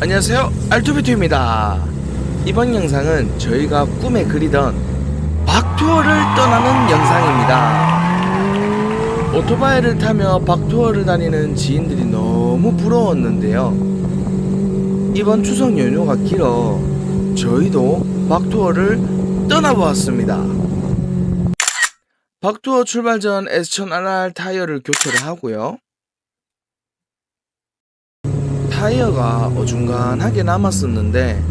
안녕하세요. 알투비투입니다. 이번 영상은 저희가 꿈에 그리던 박투어를 떠나는 영상입니다. 오토바이를 타며 박투어를 다니는 지인들이 너무 부러웠는데요. 이번 추석 연휴가 길어 저희도 박투어를 떠나보았습니다. 박투어 출발 전 S1000RR 타이어를 교체를 하고요 타이어가 어중간하게 남았었는데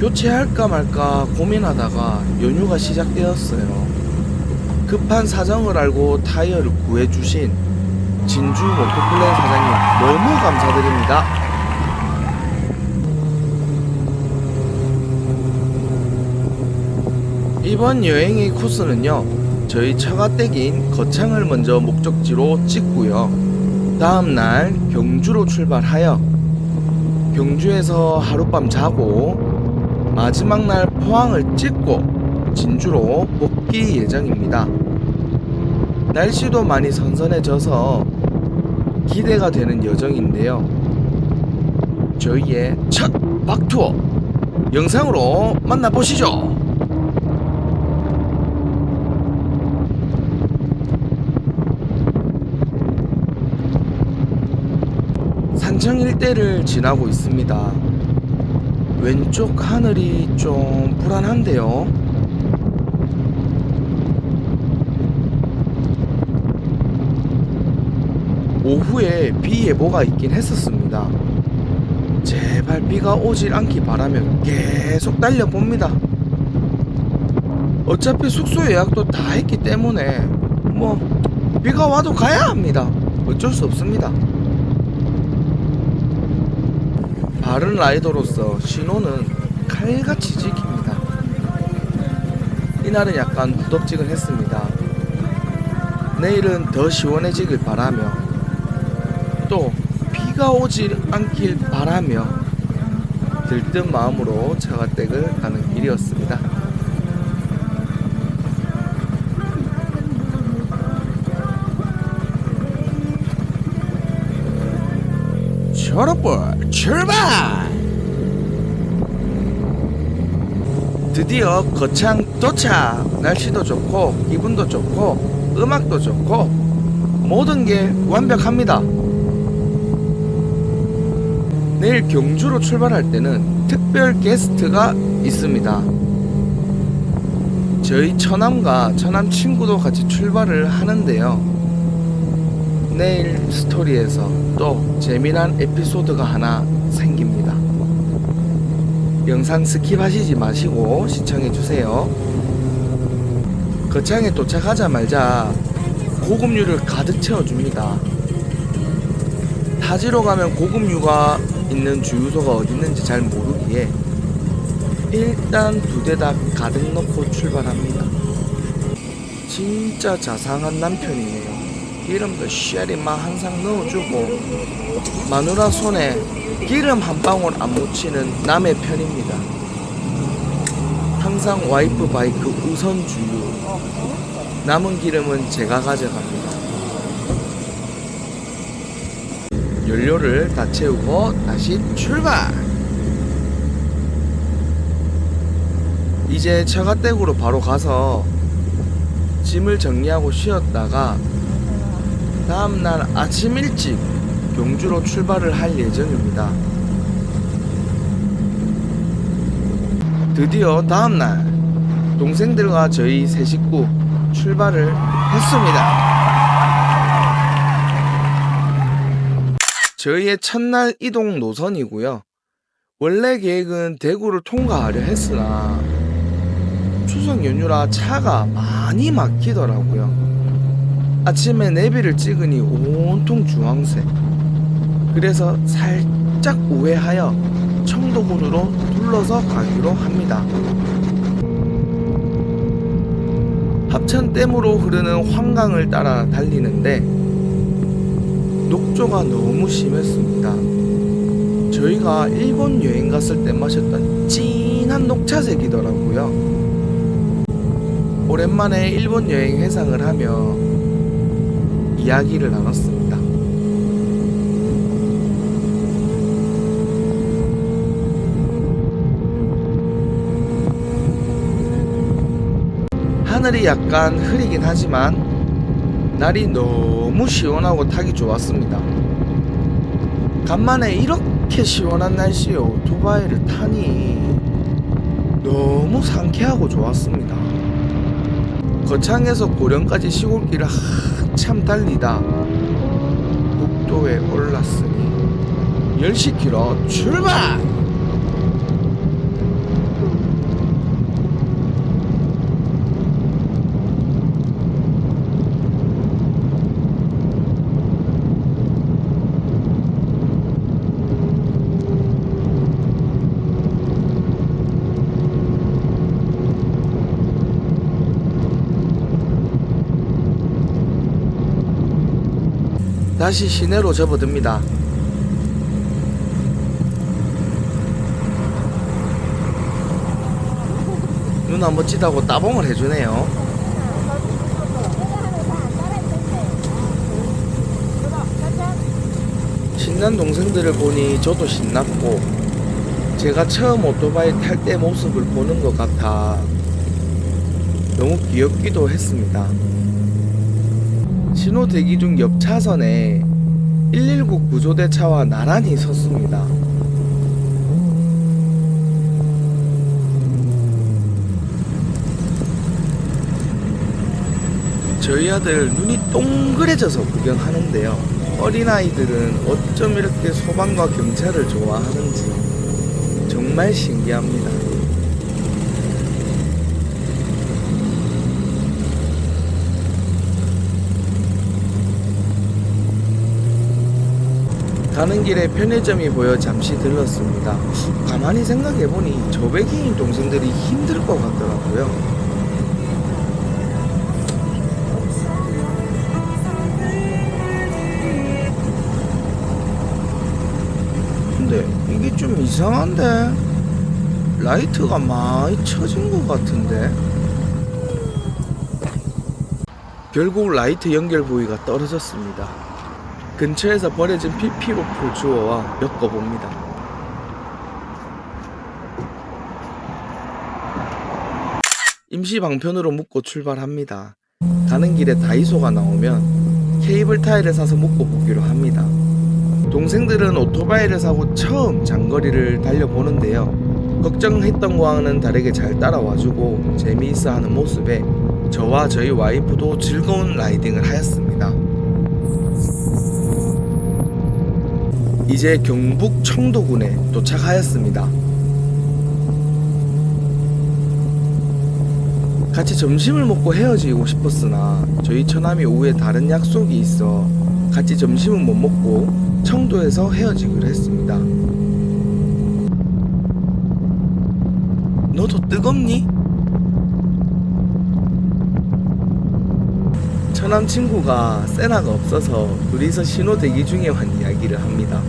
교체할까 말까 고민하다가 연휴가 시작되었어요. 급한 사정을 알고 타이어를 구해주신 진주 모토플레인 사장님 너무 감사드립니다. 이번 여행의 코스는요 저희 처가댁인 거창을 먼저 목적지로 찍고요 다음날 경주로 출발하여 경주에서 하룻밤 자고 마지막 날 포항을 찍고 진주로 복귀 예정입니다. 날씨도 많이 선선해져서 기대가 되는 여정인데요. 저희의 첫 박투어 영상으로 만나보시죠. 산청 일대를 지나고 있습니다. 왼쪽 하늘이 좀 불안한데요. 오후에 비 예보가 있긴 했었습니다. 제발 비가 오질 않기 바라며 계속 달려봅니다. 어차피 숙소 예약도 다 했기 때문에 뭐 비가 와도 가야 합니다. 어쩔 수 없습니다. 바른 라이더로서 신호는 칼같이 지킵니다. 이날은 약간 무덥지근했습니다. 내일은 더 시원해지길 바라며 또 비가 오질 않길 바라며 들뜬 마음으로 처가댁을 가는 길이었습니다. 여러분 출발! 드디어 거창 도착! 날씨도 좋고 기분도 좋고 음악도 좋고 모든 게 완벽합니다. 내일 경주로 출발할 때는 특별 게스트가 있습니다. 저희 처남과 처남 친구도 같이 출발을 하는데요. 내일 스토리에서 또 재미난 에피소드가 하나 생깁니다. 영상 스킵하시지 마시고 시청해주세요. 거창에 도착하자마자 고급류를 가득 채워줍니다. 타지로 가면 고급류가 있는 주유소가 어디 있는지 잘 모르기에 일단 두 대 다 가득 넣고 출발합니다. 진짜 자상한 남편이네요. 기름도 쉐리 막 항상 넣어주고 마누라 손에 기름 한 방울 안 묻히는 남의 편입니다. 항상 와이프 바이크 우선 주유. 남은 기름은 제가 가져갑니다. 연료를 다 채우고 다시 출발! 이제 처가댁으로 바로 가서 짐을 정리하고 쉬었다가 다음날 아침 일찍 경주로 출발을 할 예정입니다. 드디어 다음날 동생들과 저희 세 식구 출발을 했습니다. 저희의 첫날 이동 노선이고요. 원래 계획은 대구를 통과하려 했으나 추석 연휴라 차가 많이 막히더라고요. 아침에 내비를 찍으니 온통 주황색. 그래서 살짝 우회하여 청도군으로 둘러서 가기로 합니다. 합천댐으로 흐르는 환강을 따라 달리는데 녹조가 너무 심했습니다. 저희가 일본 여행 갔을 때 마셨던 진한 녹차색이더라고요. 오랜만에 일본 여행 회상을 하며 이야기를 나눴습니다. 하늘이 약간 흐리긴 하지만 날이 너무 시원하고 타기 좋았습니다. 간만에 이렇게 시원한 날씨에 오토바이를 타니 너무 상쾌하고 좋았습니다. 거창에서 고령까지 시골길을 한참 달리다 국도에 올랐으니 10km 출발! 다시 시내로 접어듭니다. 누나 멋지다고 따봉을 해주네요. 신난 동생들을 보니 저도 신났고 제가 처음 오토바이 탈 때 모습을 보는 것 같아 너무 귀엽기도 했습니다. 신호 대기 중 옆 차선에 119 구조대 차와 나란히 섰습니다. 저희 아들 눈이 동그래져서 구경하는데요. 어린아이들은 어쩜 이렇게 소방과 경찰을 좋아하는지 정말 신기합니다. 가는 길에 편의점이 보여 잠시 들렀습니다. 가만히 생각해보니 저배기인 동생들이 힘들 것 같더라고요. 근데 이게 좀 이상한데? 라이트가 많이 처진 것 같은데? 결국 라이트 연결 부위가 떨어졌습니다. 근처에서 버려진 PP로프 주워와 엮어봅니다. 임시 방편으로 묶고 출발합니다. 가는 길에 다이소가 나오면 케이블 타일을 사서 묶고 보기로 합니다. 동생들은 오토바이를 사고 처음 장거리를 달려보는데요. 걱정했던 거와는 다르게 잘 따라와주고 재미있어 하는 모습에 저와 저희 와이프도 즐거운 라이딩을 하였습니다. 이제 경북 청도군에 도착하였습니다. 같이 점심을 먹고 헤어지고 싶었으나 저희 처남이 오후에 다른 약속이 있어 같이 점심은 못 먹고 청도에서 헤어지기로 했습니다. 너도 뜨겁니? 처남 친구가 세나가 없어서 둘이서 신호 대기 중에 한 이야기를 합니다.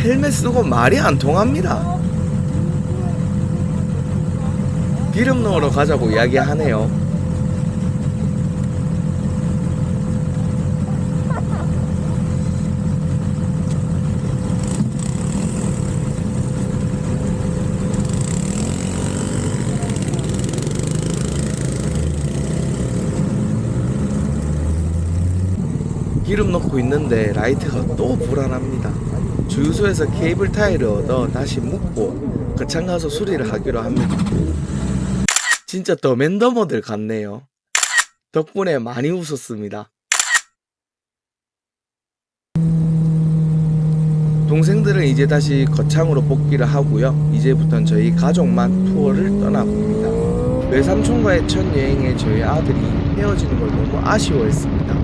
헬멧 쓰고 말이 안 통합니다. 기름 넣으러 가자고 이야기하네요. 기름 넣고 있는데 라이트가 또 불안합니다. 주유소에서 케이블 타일을 얻어 다시 묶고 거창 가서 수리를 하기로 합니다. 진짜 더맨더머들 같네요. 덕분에 많이 웃었습니다. 동생들은 이제 다시 거창으로 복귀를 하고요. 이제부턴 저희 가족만 투어를 떠나봅니다. 외삼촌과의 첫 여행에 저희 아들이 헤어지는 걸 너무 아쉬워했습니다.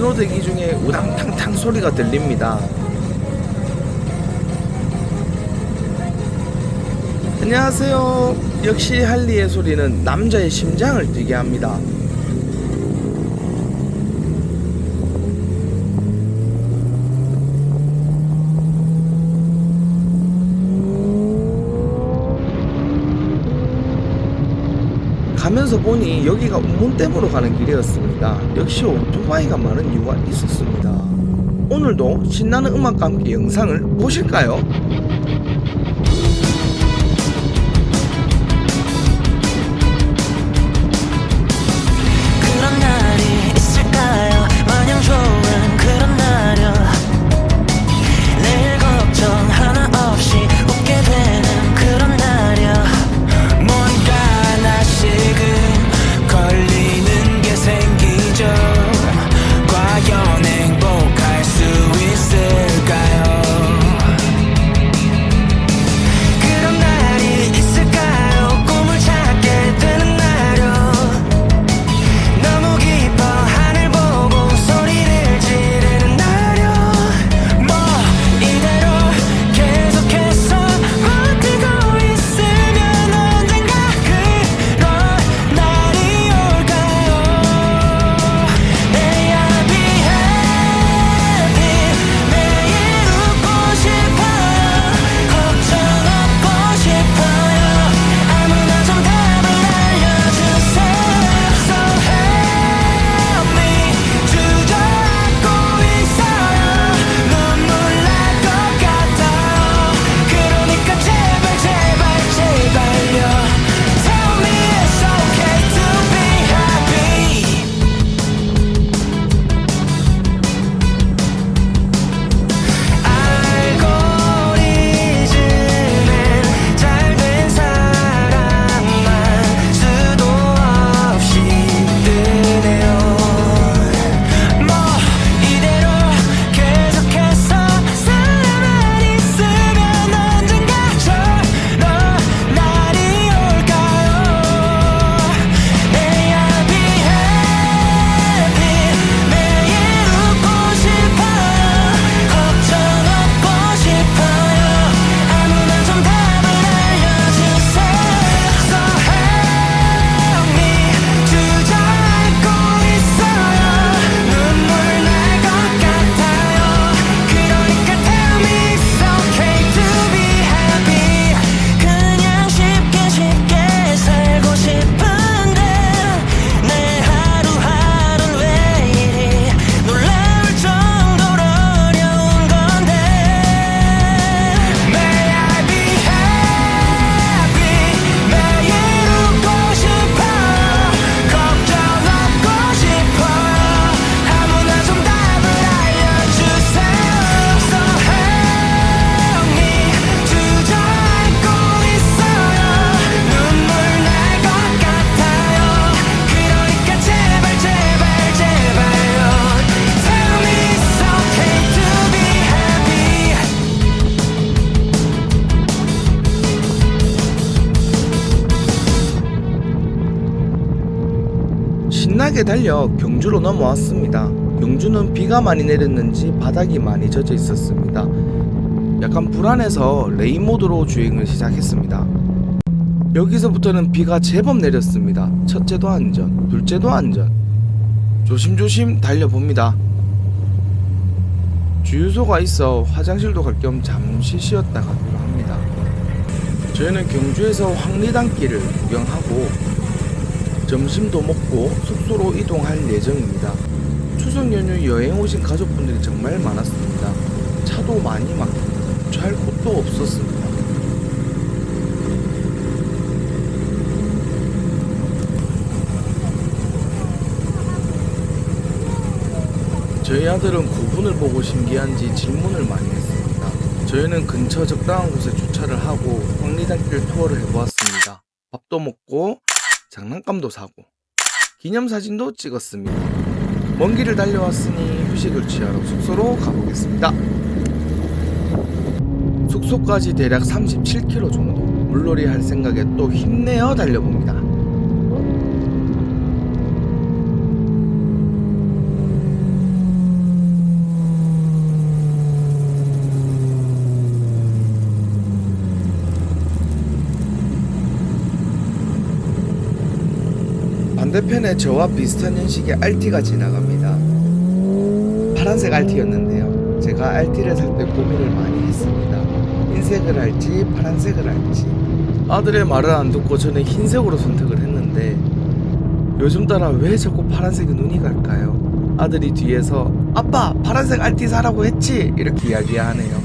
신호대기 중에 우당탕탕 소리가 들립니다. 안녕하세요. 역시 할리의 소리는 남자의 심장을 뛰게 합니다. 가면서 보니 여기가 운문댐으로 가는 길이었습니다. 역시 오토바이가 많은 이유가 있었습니다. 오늘도 신나는 음악과 함께 영상을 보실까요? 달려 경주로 넘어왔습니다. 경주는 비가 많이 내렸는지 바닥이 많이 젖어 있었습니다. 약간 불안해서 레인 모드로 주행을 시작했습니다. 여기서부터는 비가 제법 내렸습니다. 첫째도 안전, 둘째도 안전. 조심조심 달려봅니다. 주유소가 있어 화장실도 갈 겸 잠시 쉬었다 가기로 합니다. 저희는 경주에서 황리단길을 구경하고 점심도 먹고 숙소로 이동할 예정입니다. 추석 연휴 여행 오신 가족분들이 정말 많았습니다. 차도 많이 막히고 주차할 곳도 없었습니다. 저희 아들은 구분을 보고 신기한지 질문을 많이 했습니다. 저희는 근처 적당한 곳에 주차를 하고 황리단길 투어를 해보았습니다. 밥도 먹고 장난감도 사고 기념사진도 찍었습니다. 먼 길을 달려왔으니 휴식을 취하러 숙소로 가보겠습니다. 숙소까지 대략 37km 정도 물놀이 할 생각에 또 힘내어 달려봅니다. 반대편에 저와 비슷한 형식의 RT가 지나갑니다. 파란색 RT였는데요. 제가 RT를 살 때 고민을 많이 했습니다. 흰색을 할지 파란색을 할지. 아들의 말을 안 듣고 저는 흰색으로 선택을 했는데 요즘 따라 왜 자꾸 파란색에 눈이 갈까요? 아들이 뒤에서 아빠 파란색 알띠 사라고 했지 이렇게 이야기하네요.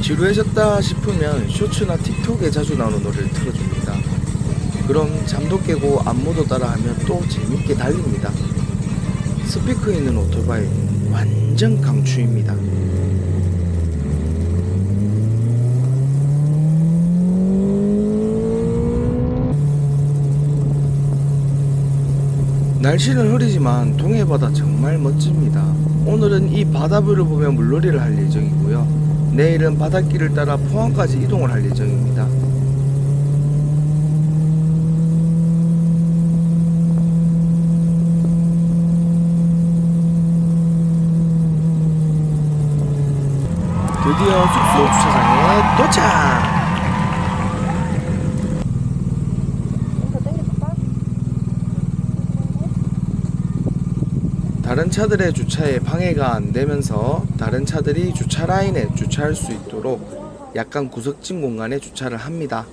지루해졌다 싶으면 쇼츠나 틱톡에 자주 나오는 노래를 틀어줍니다. 그럼 잠도 깨고 안무도 따라하면 또 재밌게 달립니다. 스피커 있는 오토바이 완전 강추입니다. 날씨는 흐리지만 동해바다 정말 멋집니다. 오늘은 이 바다뷰를 보며 물놀이를 할 예정이고요. 내일은 바닷길을 따라 포항까지 이동을 할 예정입니다. 드디어 숙소 주차장에 도착! 다른 차들의 주차에 방해가 안 되면서 다른 차들이 주차 라인에 주차할 수 있도록 약간 구석진 공간에 주차를 합니다.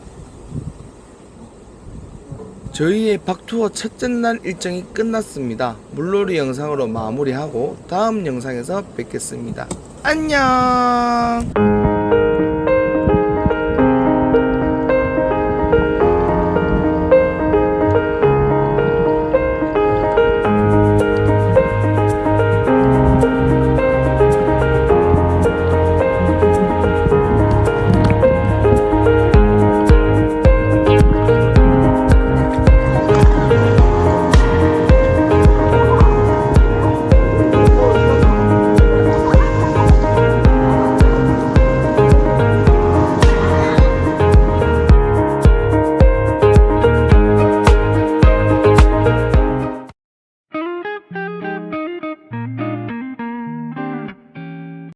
저희의 박투어 첫째 날 일정이 끝났습니다. 물놀이 영상으로 마무리하고 다음 영상에서 뵙겠습니다. 안녕!